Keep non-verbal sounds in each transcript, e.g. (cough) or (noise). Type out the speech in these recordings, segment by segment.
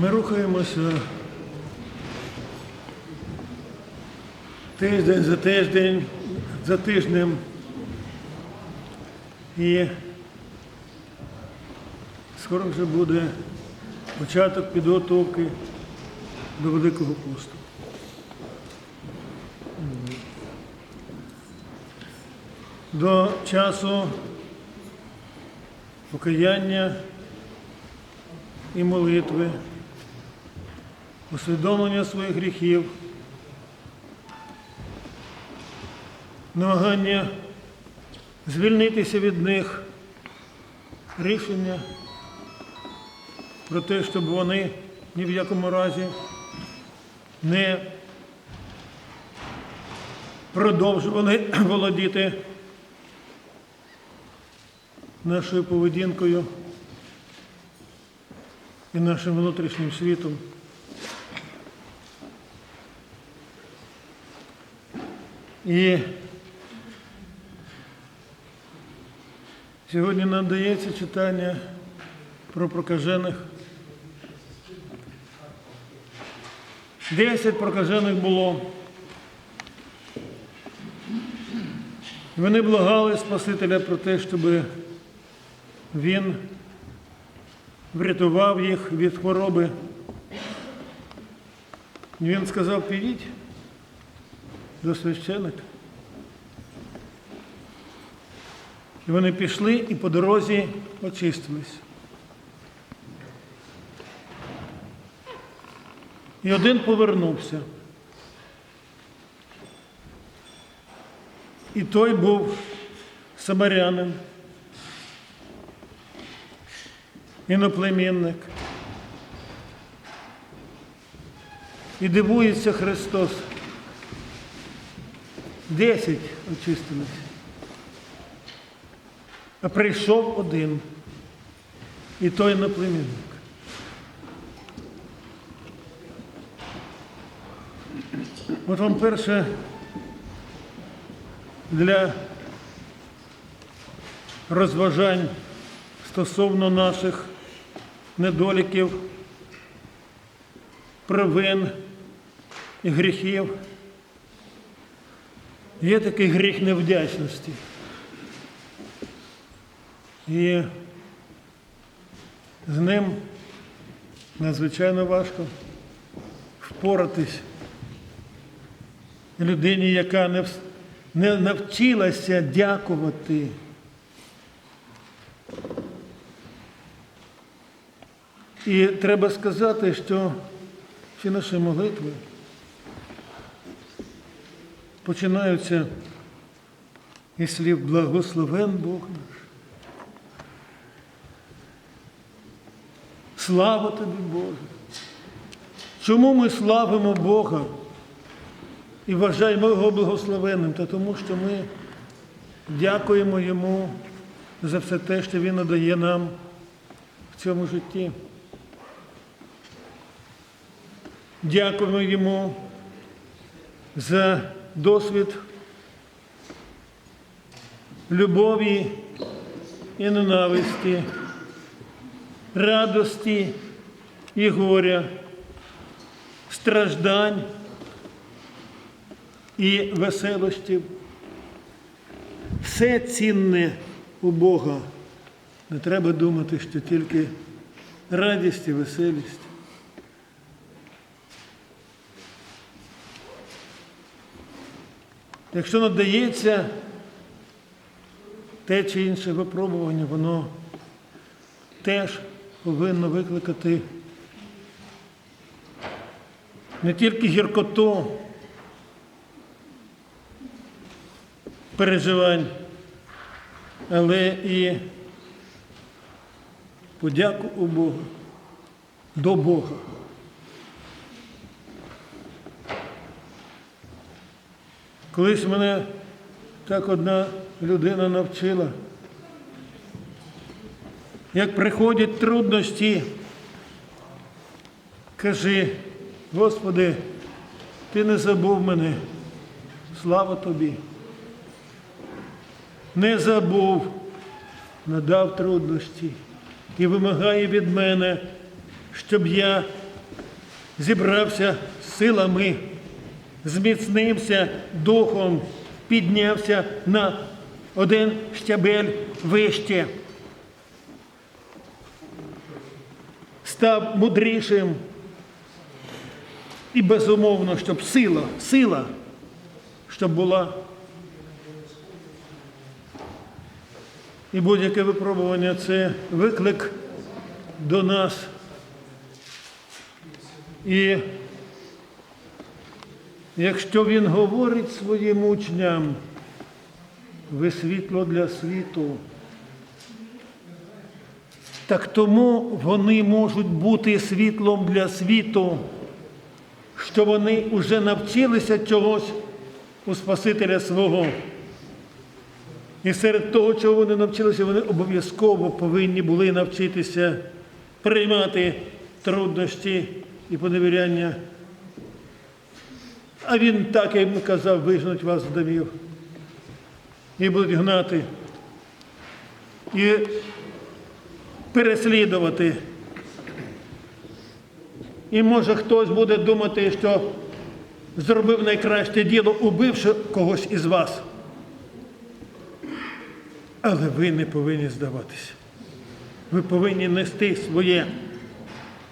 Ми рухаємося тиждень за тиждень, за тижнем. І скоро вже буде початок підготовки до Великого посту. До часу покаяння і молитви, усвідомлення своїх гріхів, намагання звільнитися від них, рішення про те, щоб вони ні в якому разі не продовжували (clears throat) володіти нашою поведінкою і нашим внутрішнім світом. І сьогодні нам дається читання про прокажених. Десять прокажених було. Вони благали Спасителя про те, щоб він врятував їх від хвороби. Він сказав, підіть до священика. І вони пішли і по дорозі очистились. І один повернувся. І той був самарянин, іноплемінник. І дивується Христос. Десять очистились. А прийшов один. І той іноплемінник. От вам перше для розважань стосовно наших недоліків, провин і гріхів. Є такий гріх невдячності. І з ним надзвичайно важко впоратись людині, яка не, не навчилася дякувати. І треба сказати, що всі наші молитви починаються із слів благословен Бог наш. Слава тобі, Боже! Чому ми славимо Бога і вважаємо Його благословенним? Та тому, що ми дякуємо Йому за все те, що Він надає нам в цьому житті. Дякуємо йому за досвід любові і ненависті, радості і горя, страждань і веселощів. Все цінне у Бога. Не треба думати, що тільки радість і веселість. Якщо надається те чи інше випробування, воно теж повинно викликати не тільки гіркоту переживань, але і подяку у Бога, до Бога. Колись мене так одна людина навчила, як приходять трудності, кажи, Господи, Ти не забув мене, слава Тобі. Не забув, надав трудності і вимагає від мене, щоб я зібрався з силами, зміцнився духом, піднявся на один щабель вище, став мудрішим. І безумовно, щоб сила, сила, щоб була. І будь-яке випробування це виклик до нас. І якщо він говорить своїм учням, ви світло для світу, так тому вони можуть бути світлом для світу, що вони вже навчилися чогось у Спасителя свого. І серед того, чого вони навчилися, вони обов'язково повинні були навчитися приймати труднощі і поневіряння. А він так, як їм казав, вижнуть вас з домів. І будуть гнати. І переслідувати. І може хтось буде думати, що зробив найкраще діло, убивши когось із вас. Але ви не повинні здаватися. Ви повинні нести своє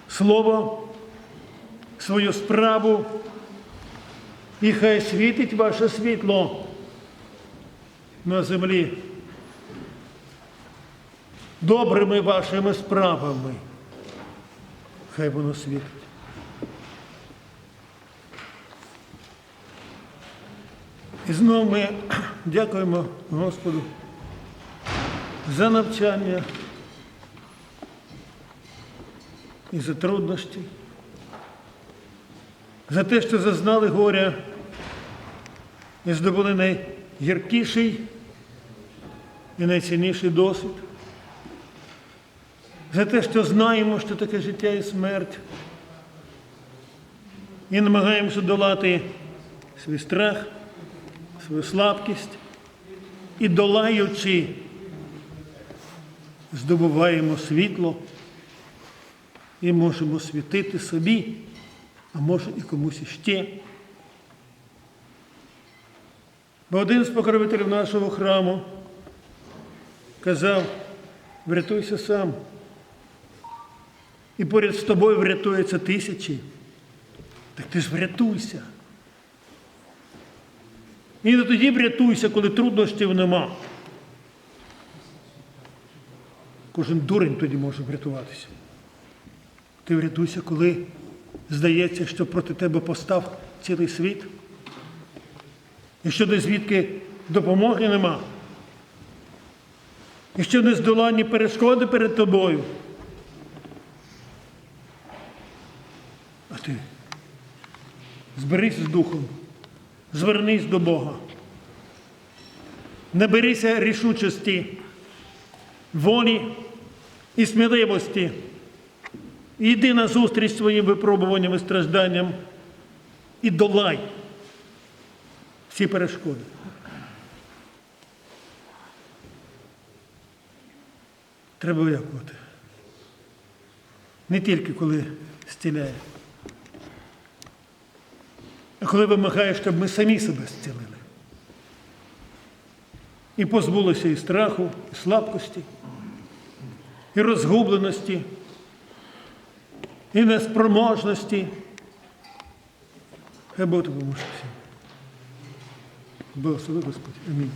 слово, свою справу, і хай світить ваше світло на землі добрими вашими справами. Хай воно світить. І знову ми дякуємо Господу за навчання і за труднощі, за те, що зазнали горя і здобули найгіркіший і найцінніший досвід, за те, що знаємо, що таке життя і смерть, і намагаємося долати свій страх, свою слабкість. І долаючи здобуваємо світло і можемо світити собі, а може і комусь іще. Бо один з покровителів нашого храму казав, врятуйся сам. І поряд з тобою врятуються тисячі. Так ти ж врятуйся. І не тоді врятуйся, коли труднощів нема. Кожен дурень тоді може врятуватися. Ти врятуйся, коли здається, що проти тебе постав цілий світ. І що де звідки допомоги нема. І що нездоланні перешкоди перед тобою. А ти зберись з духом, звернись до Бога. Наберися рішучості волі і сміливості. Йди на зустріч своїм випробуванням і стражданням і долай всі перешкоди. Треба дякувати. Не тільки коли зціляє, а коли вимагає, щоб ми самі себе зцілили. І позбулися і страху, і слабкості, і розгубленості, і неспроможності. Хай Бог допоможе всім. Благослови Господь. Амінь.